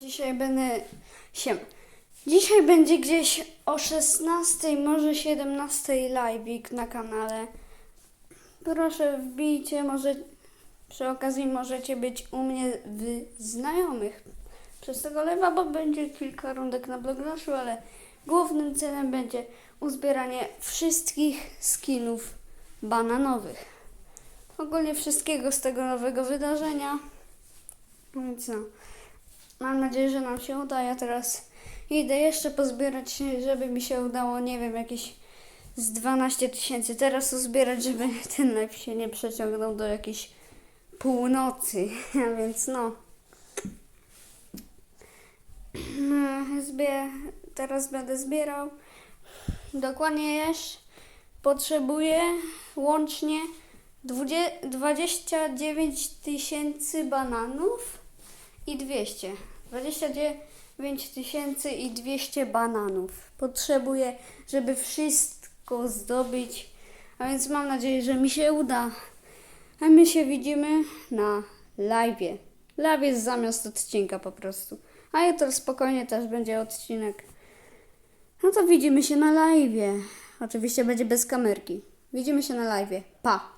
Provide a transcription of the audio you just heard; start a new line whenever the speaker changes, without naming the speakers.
Dzisiaj będę się. Dzisiaj będzie gdzieś o 16, może 17 live'ik na kanale. Proszę wbijcie, może przy okazji możecie być u mnie w znajomych przez tego live'a, bo będzie kilka rundek na Blognaszu, ale głównym celem będzie uzbieranie wszystkich skinów bananowych. Ogólnie wszystkiego z tego nowego wydarzenia. Więc no. Mam nadzieję, że nam się uda. Ja teraz idę jeszcze pozbierać, żeby mi się udało, nie wiem, jakieś z 12 tysięcy teraz uzbierać, żeby ten live się nie przeciągnął do jakiejś północy. A więc no. No, Zbie teraz będę zbierał. Dokładnie jeszcze potrzebuję łącznie dwudzie- 29 tysięcy bananów i 200. 29 tysięcy i 200 bananów. Potrzebuję, żeby wszystko zdobyć. A więc mam nadzieję, że mi się uda. A my się widzimy na live. Live jest zamiast odcinka po prostu. A jutro spokojnie też będzie odcinek. No to widzimy się na live. Oczywiście będzie bez kamerki. Widzimy się na live. Pa!